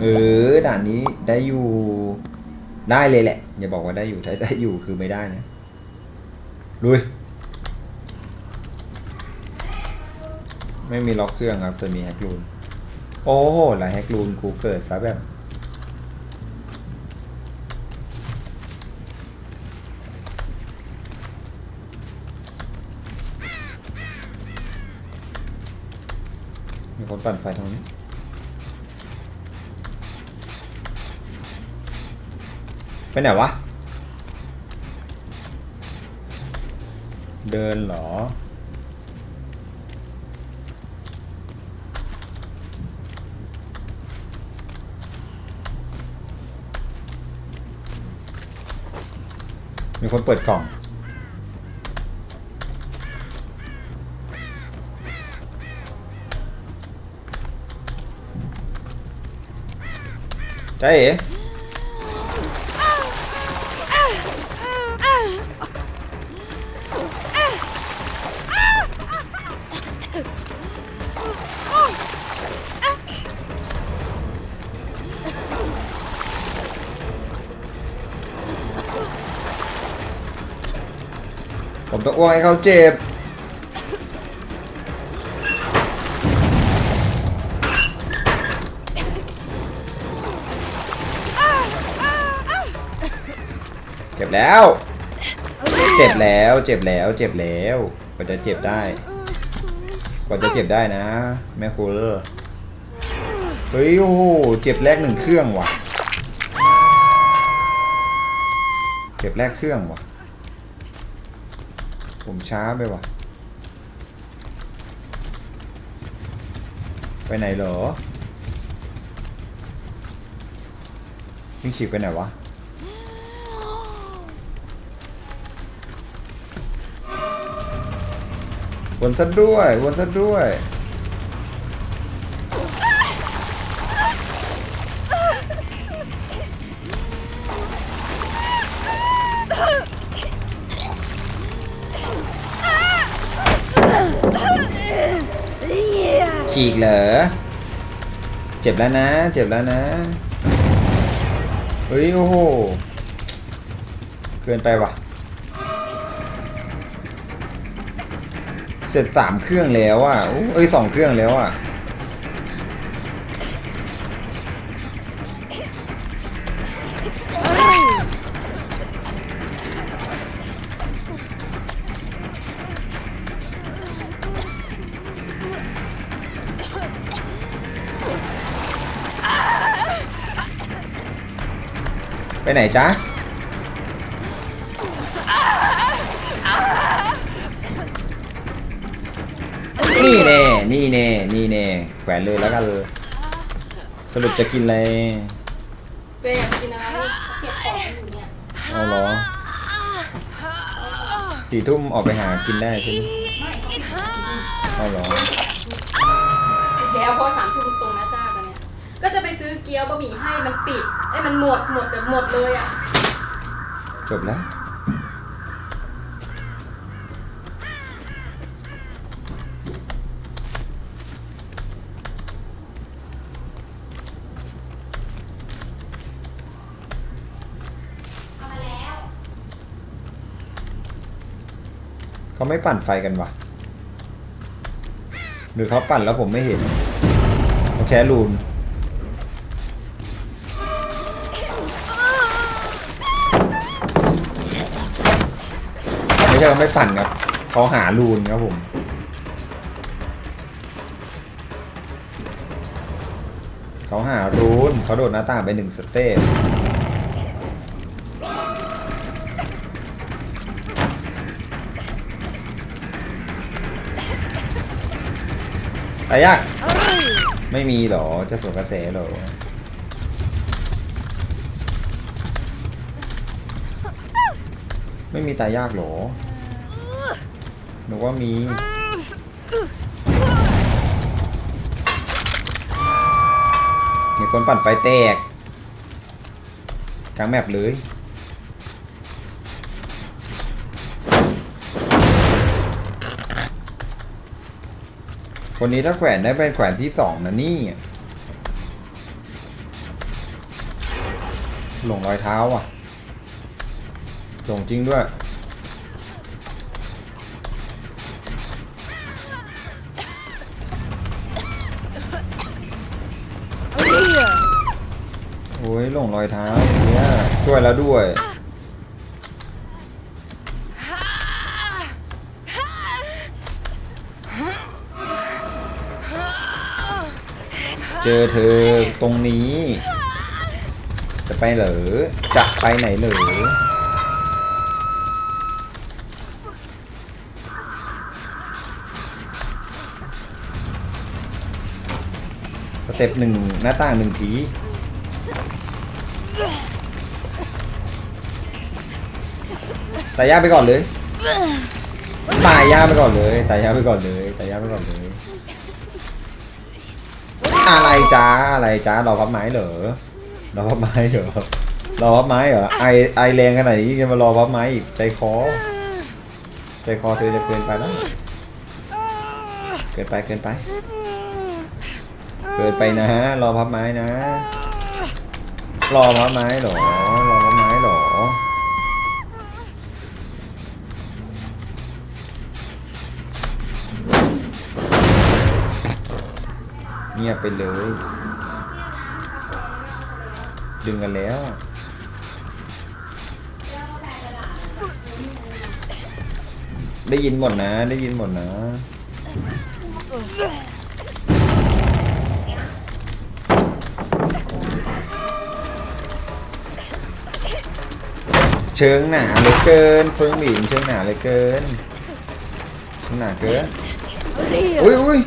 เออด่านนี้ได้อยู่ได้เลยแหละ อย่าบอกว่าได้อยู่ถ้าได้อยู่คือไม่ได้นะลุย ไม่มีล็อกเครื่องครับจะมีแฮกลูน โอ้โหลายแฮกลูนกูเกิดซะแบบ คนปั่นไฟตรงนี้ไปไหนวะ เดินเหรอ มีคนเปิดกล่อง จเอ๋ผมต้องอ้วกให้เขาเจ็บ แล้ว เจ็บแล้วเจ็บแล้วเจ็บแล้วกว่าจะเจ็บได้ กว่าจะเจ็บได้นะแม่คูลเฮ้ยโอ้โหเจ็บแรกหนึ่งเครื่องว่ะเจ็บแรกเครื่องว่ะ ผมช้าไปว่ะ ไปไหนเหรอวิ่งฉีกไปไหนวะ วนซะด้วยวนซะด้วย ฉีกเหรอ เจ็บแล้วนะ เจ็บแล้วนะ เฮ้ย โอ้โห เกินไปว่ะ เสร็จสามเครื่องแล้วอะอู้เอ้ยสองเครื่องแล้วอะไปไหนจ๊ะ นี่แน่นี่แน่นี่แน่แขวนเลยแล้วกันเลยสรุปจะกินอะไรเบย์กินอะไรเก็บของอยู่เนี่ยเอาเหรอสี่ทุ่มออกไปหากินได้ใช่ไหมเอาเหรอเดี๋ยวพอสามทุ่มตรงนะจ้าตอนเนี้ยก็จะไปซื้อเกี๊ยวบะหมี่ให้มันปิดไอ้ยมันหมดหมดแต่หมดเลยอะ จบแล้ว เขาไม่ปั่นไฟกันวะหรือเขาปั่นแล้วผมไม่เห็นโอเคลูนไม่ใช่เขาไม่ปั่นครับเขาหารูนครับผมเขาหารูนเขาโดดหน้าต่างไปหนึ่งสเตป ตายยากไม่มีหรอจะสวนกระแสเหรอไม่มีตายยากหรอหนูว่ามีมีคนปั่นไฟแตกกลางแมปเลย คนนี้ถ้าแขวนได้เป็นแขวนที่สองนะนี่ หลงรอยเท้าอะ หลงจริงด้วย โอ้ยหลงรอยเท้าเนี่ยช่วยแล้วด้วย เจอเธอตรงนี้ จะไปเหรอ จะไปไหนเหรอสเต็ปหนึ่งหน้าต่างหนึ่งทีตายยากไปก่อนเลย ตายยากไปก่อนเลย ตายยากไปก่อนเลย ตายยากไปก่อนเลย อะไรจ้าอะไรจ้ารอพับไม้เหรอรอพับไม้เหรอรอพับไม้เหรอไอไอแรงขนาดนี้ยังมารอพับไม้อีกใจคอใจคอเธอจะเกินไปแล้วเกินไปเกินไป เกินไปนะรอพับไม้นะ รอพับไม้เหรอรอพับไม้เหรอ เงียบไปเลย ดึงกันแล้ว ได้ยินหมดนะ ได้ยินหมดนะเชิงหนาเหลือเกินเฟิงหมินเชิงหนาเหลือเกินเชิงหนาเกินอุ้ยอุ้ย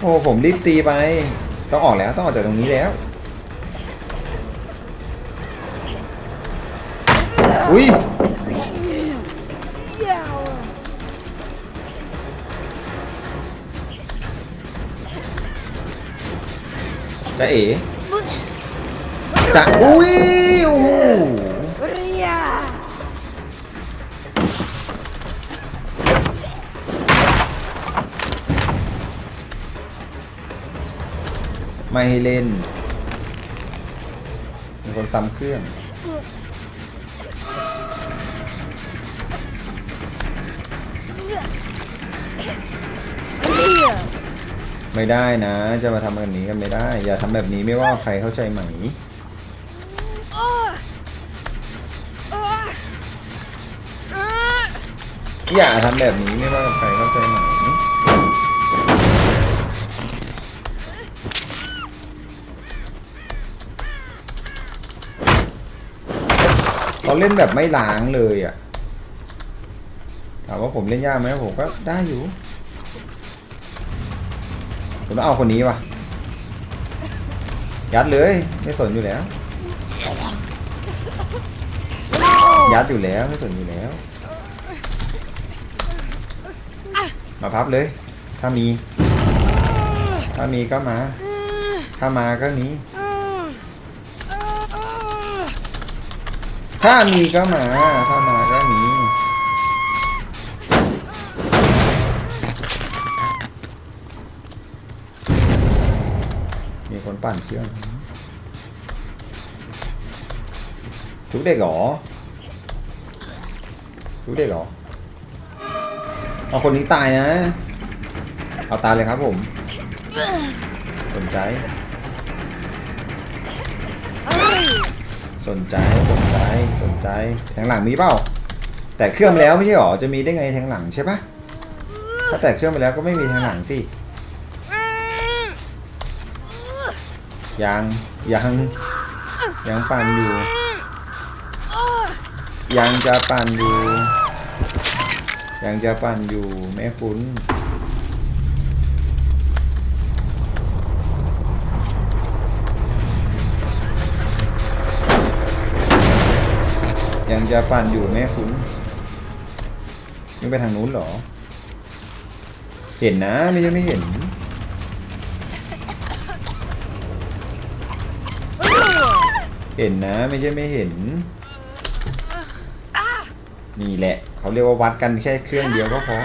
โอ้ผมรีบตีไป ต้องออกแล้วต้องออกจากตรงนี้แล้ว อุ้ยจะเอ๋จะอุ้ยโอ้ ไม่ให้เล่น มีคนซ้ำเครื่อง ไม่ได้นะ จะมาทำแบบนี้กันไม่ได้ อย่าทำแบบนี้ไม่ว่าใครเข้าใจไหม อย่าทำแบบนี้ไม่ว่าใครเข้าใจไหม เขาเล่นแบบไม่ล้างเลยอะถามว่าผมเล่นยากไหมผมก็ได้อยู่ ผมต้องเอาคนนี้ว่ะ ยัดเลย ไม่สนอยู่แล้ว ยัดอยู่แล้วไม่สนอยู่แล้ว มาพับเลย ถ้ามี ถ้ามีก็มา ถ้ามาก็มี ถ้ามีก็มา ถ้ามาก็มีมีคนปั่นเครื่องชุกเด็กหรอชุกเด็กหรอเอาคนนี้ตายนะ เอาตายเลยครับผม สนใจ สนใจสนใจสนใจแทงหลังมีเปล่าแต่เครื่องแล้วไม่ใช่หรอจะมีได้ไงแทงหลังใช่ปะถ้าแตกเครื่องไปแล้วก็ไม่มีแทงหลังสิยังยังยังปั่นอยู่ ยังจะปั่นอยู่ ยังจะปั่นอยู่แม่คุณ ยังจะปั่นอยู่แม่คุณยังไปทางนู้นเหรอ เห็นนะไม่ใช่ไม่เห็นเห็นนะไม่ใช่ไม่เห็น นี่แหละ เขาเรียกว่าวัดกันแค่เครื่องเดียวก็พอ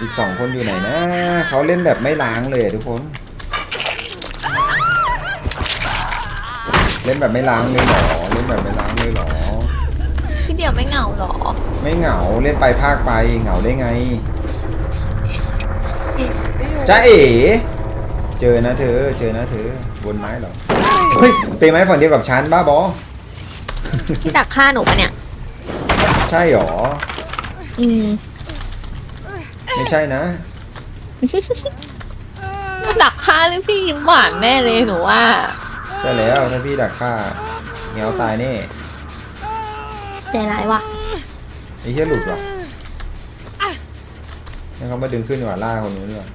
อีกสองคนอยู่ไหนนะ เขาเล่นแบบไม่ล้างเลยทุกคน เล่นแบบไม่ล้างเลยเหรอ เล่นแบบไม่ล้างเลยเหรอ พี่เดียวไม่เหงาเหรอไม่เหงาเล่นไปภาคไปเหงาได้ไงไม่รู้จ้าเอ๋เจอนะเธอ เจอนะเธอบนไม้เหรอเฮ้ยเป็นไม้ฝั่งเดียวกับฉันบ้าบอพี่ดักฆ่าหนูปะเนี่ย ใช่หรอ อืมไม่ใช่นะ ดักฆ่าเลยพี่ยิ้มหวานแน่เลยหนูว่า ใช่แล้วถ้าพี่ดักฆ่าเงี้ยวตายแน่ใจร้ายว่ะไอ้เหี้ยหลุดว่ะให้เขามาดึงขึ้นดีกว่าล่าคนนู้นดีกว่า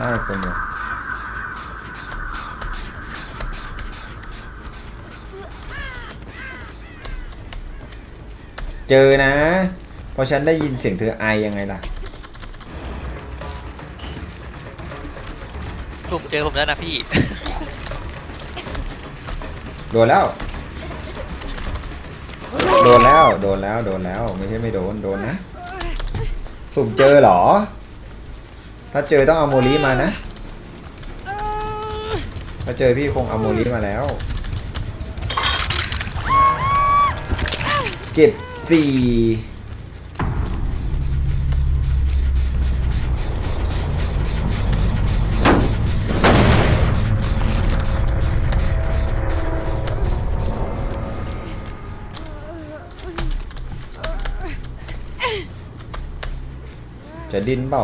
ล่าอีกคนเดียวเจอนะ เพราะฉันได้ยินเสียงเธอไอยังไงล่ะ สุ่มเจอผมแล้วนะพี่ โดนแล้ว โดนแล้ว โดนแล้ว โดนแล้ว ไม่ใช่ไม่โดน โดนนะ สุ่มเจอเหรอ ถ้าเจอต้องเอาโมลีมานะ ถ้าเจอพี่คงเอาโมลีมาแล้ว เก็บสี่ จะดิ้นเปล่า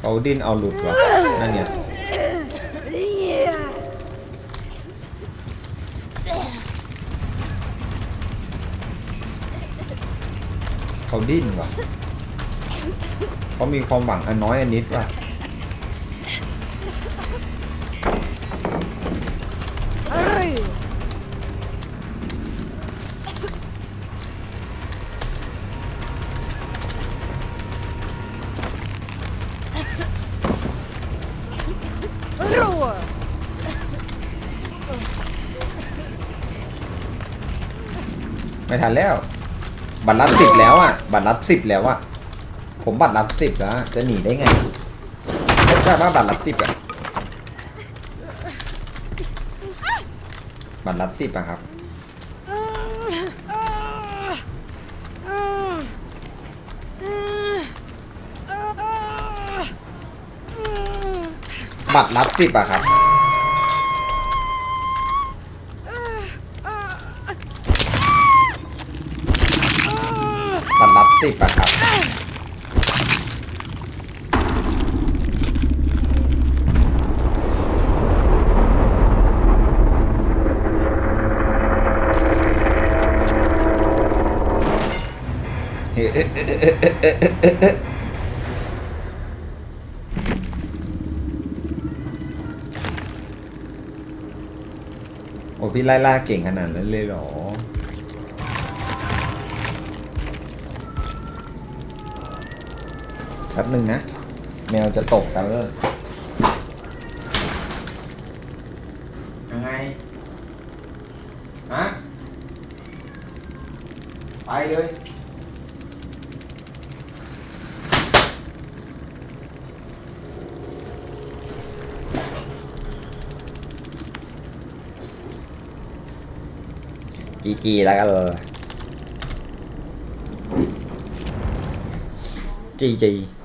เขาดิ้นเอาหลุดวะนั่นไงเขาดิ้นวะเขามีความหวังอันน้อยอันนิดว่ะ ไม่ทันแล้ว บัตรรับสิบแล้วอะ บัตรรับสิบแล้วอะ ผมบัตรรับสิบแล้วจะหนีได้ไงไม่ใช่ว่าบัตรรับสิบอะ บัตรรับสิบอะครับ บัตรรับสิบอะครับ สิบอะครับ โอ้พี่ไล่ล่าเก่งขนาดนั้นเลยเหรอ ป๊บหนึ่งนะ แมวจะตกกันเลยยังไงฮะไปเลยจีจีแล้วกันเลยจีจี